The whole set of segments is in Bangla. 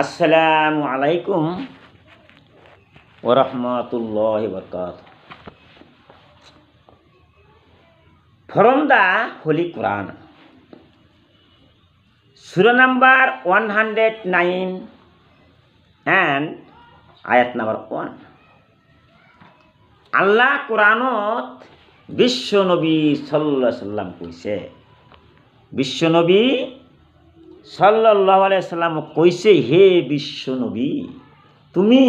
আসসালামু আলাইকুম ওরহমতুল্লাহ বরকাত ফরম দা হোলি কোরআন। সুরা number one hundred nine and আয়াত নাম্বার ওয়ান। আল্লাহ কোরআনত বিশ্ব নবী সাল্লা সাল্লাম কইছে, বিশ্ব নবী সাল্লাহ সাল্লাম কৈছে হে বিশ্ব নবী তুমি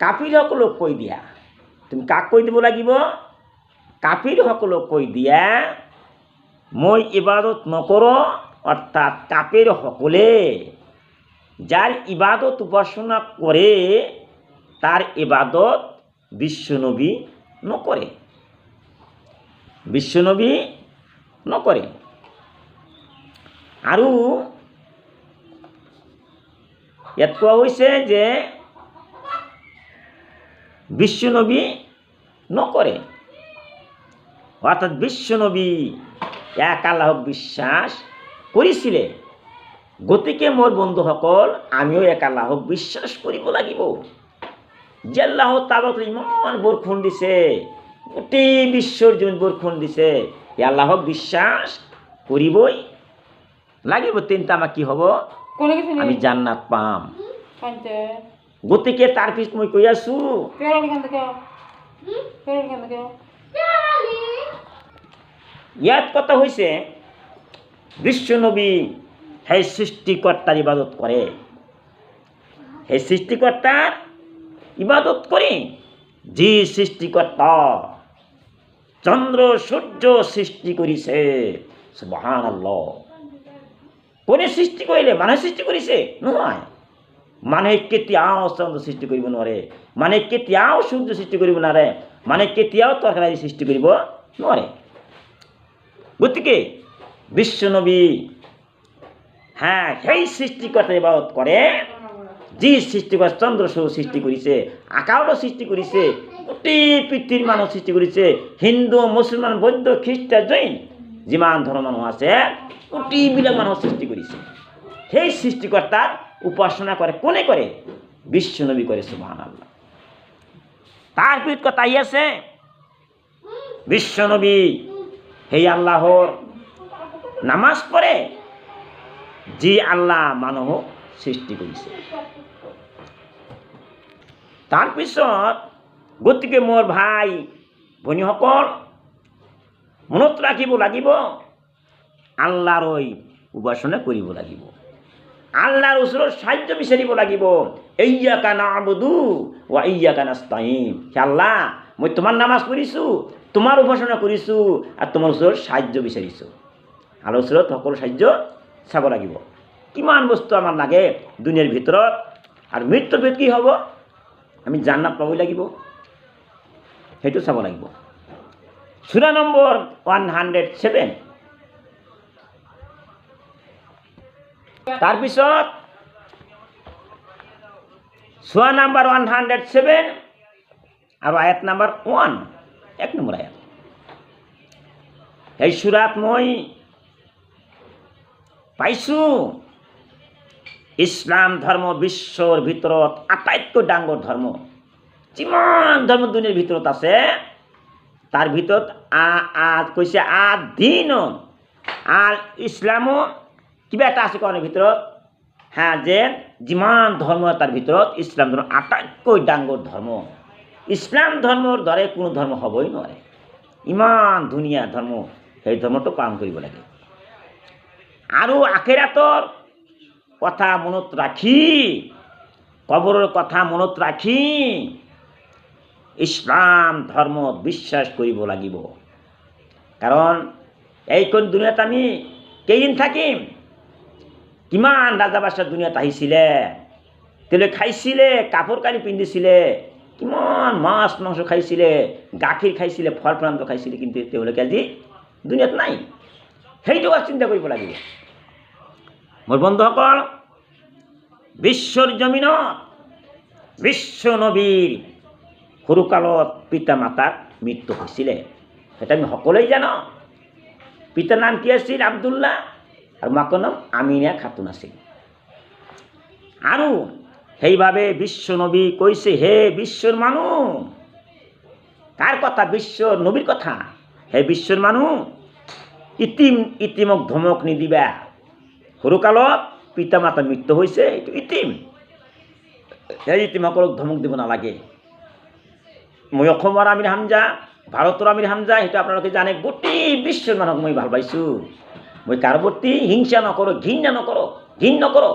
কাপিৰ সকলক কৈ দিয়া? তুমি কাক কৈ দিব লাগিব? কাপিৰ সকলক কৈ দিয়া? মই ইবাদত নকৰোঁ, অৰ্থাৎ কাপের সকলে যার ইবাদত উপাসনা করে তার ইবাদত বিশ্বনবী নকৰে। বিশ্বনবী নকৰে। আৰু ইয়াত কোৱা হৈছে যে বিশ্বনবী নকৰে। অৰ্থাৎ বিশ্বনবী এক আল্লাহক বিশ্বাস কৰিছিলে। গতিকে মোৰ বন্ধুসকল, আমিও এক আল্লাহক বিশ্বাস কৰিব লাগিব। যে আল্লাহ তালত ইমান বৰষুণ দিছে, গোটেই বিশ্বৰ যোন বৰষুণ দিছে, এই আল্লাহক বিশ্বাস কৰিবই লাগিব তেন্তে আমাৰ কি হ'ব? আমি জান্নাত পাম। গতিকে তাৰ পিছত মই কৈ আছোঁ। ইয়াত কথা হৈছে বিশ্বনবী সেই সৃষ্টিকৰ্তাৰ ইবাদত কৰে। সেই সৃষ্টিকৰ্তাৰ ইবাদত কৰি যি সৃষ্টিকৰ্তা চন্দ্ৰ সূৰ্য সৃষ্টি কৰিছে সুবহান আল্লাহ কোনে সৃষ্টি কৰিলে মানুহে সৃষ্টি কৰিছে নহয়। মানুহে কেতিয়াও চন্দ্ৰ সৃষ্টি কৰিব নোৱাৰে। মানে কেতিয়াও সূৰ্য সৃষ্টি কৰিব নোৱাৰে। মানে কেতিয়াও তৰকাৰী সৃষ্টি কৰিব নোৱাৰে। গতিকে বিশ্বনবী হ্যাঁ সেই সৃষ্টিকৰ্তাৰ ইবাদত কৰে, যি সৃষ্টিকৰ চন্দ্ৰ সূৰ্য সৃষ্টি কৰিছে আকাশৰো সৃষ্টি কৰিছে, গোটেই পৃথিৱীৰ মানুহ সৃষ্টি কৰিছে, হিন্দু, মুছলমান, বৌদ্ধ, খ্ৰীষ্টান, জৈন, যিমান ধৰণৰ মানুহ আছে গোটেইবিলাক মানুহ সৃষ্টি কৰিছে সেই সৃষ্টিকৰ্তাৰ উপাসনা কৰে কোনে কৰে বিশ্বনবী কৰে সুবহান আল্লাহ তাৰ পিছত কথা আহি আছে বিশ্বনবী সেই আল্লাহৰ নামাজ পঢ়ে যি আল্লাহ মানুহক সৃষ্টি কৰিছে তাৰপিছত গতিকে মোৰ ভাই ভনীসকল মনত ৰাখিব লাগিব। আল্লাহৰৈ উপাসনা কৰিব লাগিব। আল্লাহৰ ওচৰত সাহায্য বিচাৰিব লাগিব। এইয়া কানা আবদু ৱা এইয়া কানা স্তাইম হে আল্লাহ, মই তোমাৰ নামাজ পঢ়িছোঁ তোমাৰ উপাসনা কৰিছোঁ আৰু তোমাৰ ওচৰত সাহায্য বিচাৰিছোঁ আল্লাহৰ ওচৰত সকলো সাহায্য চাব লাগিব। কিমান বস্তু আমাৰ লাগে দুনিয়াৰ ভিতৰত আৰু মৃত্যুৰ ভিতৰত কি হ'ব? আমি জান্নাত পাবই লাগিব। সেইটো চাব লাগিব। চূড়া নম্বৰ ওৱান হাণ্ড্ৰেড ছেভেন তাৰপিছত চোৱা নাম্বাৰ ওৱান হাণ্ড্ৰেড ছেভেন আৰু আয়াত নাম্বাৰ ওৱান, এক নম্বৰ আয়াত। সেই চূড়াত মই পাইছোঁ, ইছলাম ধৰ্ম বিশ্বৰ ভিতৰত আটাইতকৈ ডাঙৰ ধৰ্ম। যিমান ধৰ্ম দুনিয়াৰ ভিতৰত আছে, তাৰ ভিতৰত আ আ, কৈছে আদিন। আৰু ইছলামো কিবা এটা আছে কাৰণে ভিতৰত, হা, যে যিমান ধৰ্ম তাৰ ভিতৰত, ইছলাম ধৰ্ম আটাইতকৈ ডাঙৰ ধৰ্ম। ইছলাম ধৰ্মৰ দৰে কোনো ধৰ্ম হ'বই নোৱাৰে। ইমান ধুনীয়া ধৰ্ম, সেই ধৰ্মটো পালন কৰিব লাগে। আৰু আখেৰাতৰ কথা মনত ৰাখি, কবৰৰ কথা মনত ৰাখি, ইছলাম ধৰ্মত বিশ্বাস কৰিব লাগিব। কাৰণ এইখন দুনিয়াত আমি কেইদিন থাকিম? কিমান ৰাজা বাদশাহ দুনিয়াত আহিছিলে? তেওঁলোকে খাইছিলে, কাপোৰ কানি পিন্ধিছিলে, কিমান মাছ, মাংস খাইছিলে, গাখীৰ খাইছিলে, ফল ফলান্ত খাইছিলে, কিন্তু তেওঁলোকে আজি দুনিয়াত নাই। সেইটো কথা চিন্তা কৰিব লাগিব। মোৰ বন্ধুসকল, বিশ্বৰ জমিনত, বিশ্ব নবীৰ সৰুকালত পিতা মাতাৰ মৃত্যু হৈছিলে। সেইটো আমি সকলোৱে জানো। পিতাৰ নাম কি আছিল? আব্দুল্লাহ। আৰু মাকৰ নাম আমিনা খাতুন আছিল আৰু সেইভাবে বিশ্ব নবী কৈছে হে বিশ্বর মানুহ কাৰ কথা বিশ্ব নবীৰ কথা? হে বিশ্বৰ মানুহ ইতিম, ইতিমক ধমক নিদিবা সৰুকালত পিতা মাতা মৃত্যু হৈছে এইটো ইতিম। সেই ইতিমসকলক ধমক দিব নালাগে। মই অসমৰ আমিৰ হামজা, ভাৰতৰ আমিৰ হামজা, সেইটো আপোনালোকে জানে। গোটেই বিশ্বৰ মানুহক মই ভালো পাইছোঁ। কাৰো প্ৰতি হিংসা নকৰোঁ ঘৃণা নকৰোঁ ঘৃণ নকৰোঁ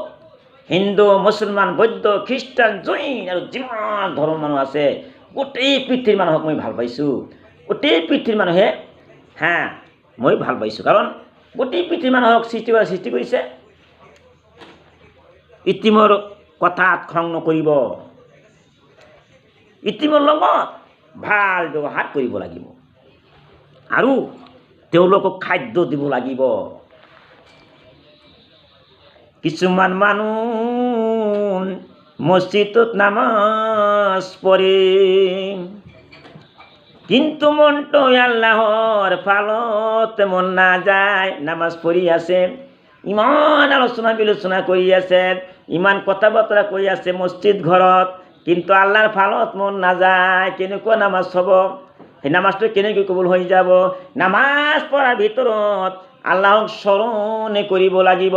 হিন্দু মুছলমান বৌদ্ধ খ্ৰীষ্টান জৈন আৰু যিমান ধৰ্মৰ মানুহ আছে গোটেই পৃথিৱীৰ মানুহক মই ভালো পাইছোঁ। গোটেই পৃথিৱীৰ মানুহে হা মই ভালো পাইছোঁ। কাৰণ গোটেই পৃথিৱীৰ মানুহক সৃষ্টি কৰা, সৃষ্টি কৰিছে। ইতিমৰ কথাত খং নকৰিব। ইতিমৰ লগত ভালো ব্যৱহাৰ কৰিব লাগিব। আৰু তেওঁলোকক খাদ্য দিব লাগিব। কিছুমান মানুহ মছজিদত নামাজ পঢ়ে কিন্তু মনটো আল্লাহৰ ফালত মন নাযায় নামাজ পঢ়ি আছে, ইমান আলোচনা বিলোচনা কৰি আছে, ইমান কথা বতৰা কৰি আছে মছজিদ ঘৰত কিন্তু আল্লাহৰ ফালত মন নাযায় কেনেকুৱা নামাজ হ'ব? সেই নামাজটো কেনেকৈ কবুল হৈ যাব? নামাজ পঢ়াৰ ভিতৰত আল্লাহক স্মৰণে কৰিব লাগিব।